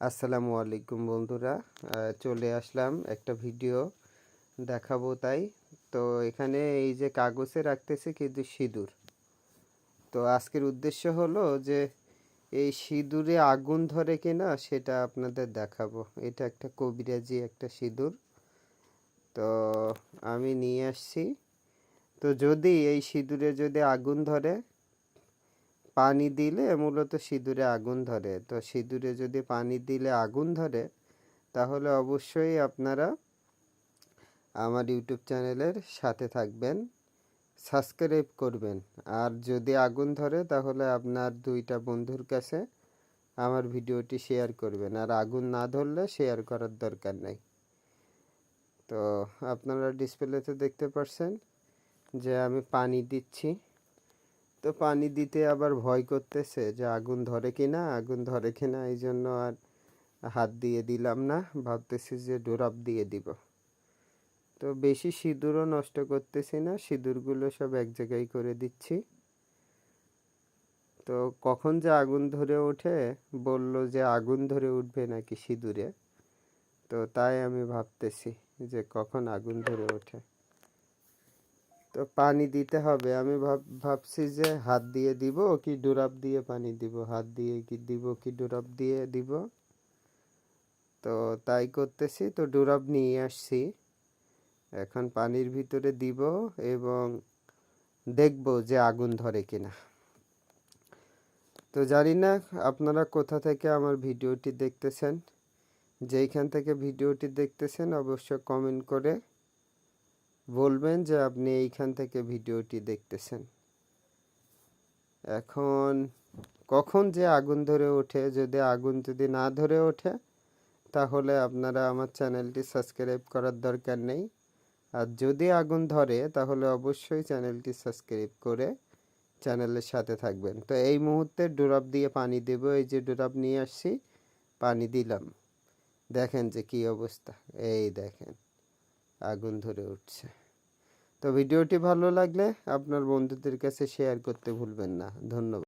আসসালামু আলাইকুম বন্ধুরা। চলে আসলাম একটা ভিডিও দেখাবো তাই। তো এখানে এই যে কাগজে রাখতেছে কিন্তু সিঁদুর। তো আজকের উদ্দেশ্য হলো যে এই সিঁদুরে আগুন ধরে কিনা সেটা আপনাদের দেখাবো। এটা একটা কবিরাজি একটা সিঁদুর। তো আমি নিয়ে আসছি। তো যদি এই সিঁদুরে যদি আগুন ধরে পানি দিলে মূলত সিঁদুরে আগুন ধরে। তো সিঁদুরে যদি পানি দিলে আগুন ধরে, তাহলে অবশ্যই আপনারা আমার ইউটিউব চ্যানেলের সাথে থাকবেন, সাবস্ক্রাইব করবেন। আর যদি আগুন ধরে, তাহলে আপনার দুইটা বন্ধুর কাছে আমার ভিডিওটি শেয়ার করবেন। আর আগুন না ধরলে শেয়ার করার দরকার নেই। তো আপনারা ডিসপ্লেতে দেখতে পাচ্ছেন যে আমি পানি দিচ্ছি। তো পানি দিতে আবার ভয় করতেছে যে আগুন ধরে কিনা, আগুন ধরে কিনা, এই জন্য আর হাত দিয়ে দিলাম না। ভাবতেছি যে ডোরাপ দিয়ে দিব। তো বেশি সিঁদুরও নষ্ট করতেছি না, সিঁদুরগুলো সব এক জায়গায় করে দিচ্ছি। তো কখন যে আগুন ধরে ওঠে, বলল যে আগুন ধরে উঠবে নাকি সিঁদুরে। তো তাই আমি ভাবতেছি যে কখন আগুন ধরে ওঠে। তো পানি দিতে হবে। আমি ভাব, ভাবছি যে হাত দিয়ে দিব কি ডোরাপ দিয়ে পানি দিব? হাত দিয়ে কি দিব, কি ডোরাপ দিয়ে দিব? তো তাই করতেছি। তো ডোরাপ নিয়ে আসছি। এখন পানির ভিতরে দিব এবং দেখব যে আগুন ধরে কিনা। তো জানি না আপনারা কোথা থেকে আমার ভিডিওটি দেখতেছেন। যেইখান থেকে ভিডিওটি দেখতেছেন অবশ্য কমেন্ট করে বলবেন যে আপনি এইখান থেকে ভিডিওটি দেখতেছেন। এখন কখন যে আগুন ধরে ওঠে, যদি আগুন যদি না ধরে ওঠে, তাহলে আপনারা আমার চ্যানেলটি সাবস্ক্রাইব করার দরকার নেই। আর যদি আগুন ধরে, তাহলে অবশ্যই চ্যানেলটি সাবস্ক্রাইব করে চ্যানেলের সাথে থাকবেন। তো এই মুহূর্তে ডোরাপ দিয়ে পানি দেব, এই যে ডোরাপ নিয়ে আসছি, পানি দিলাম। দেখেন যে কি অবস্থা। এই দেখেন। আগুন ধরে উঠছে। তো ভিডিওটি ভালো লাগলে আপনার বন্ধুদের কাছে শেয়ার করতে ভুলবেন না। ধন্যবাদ।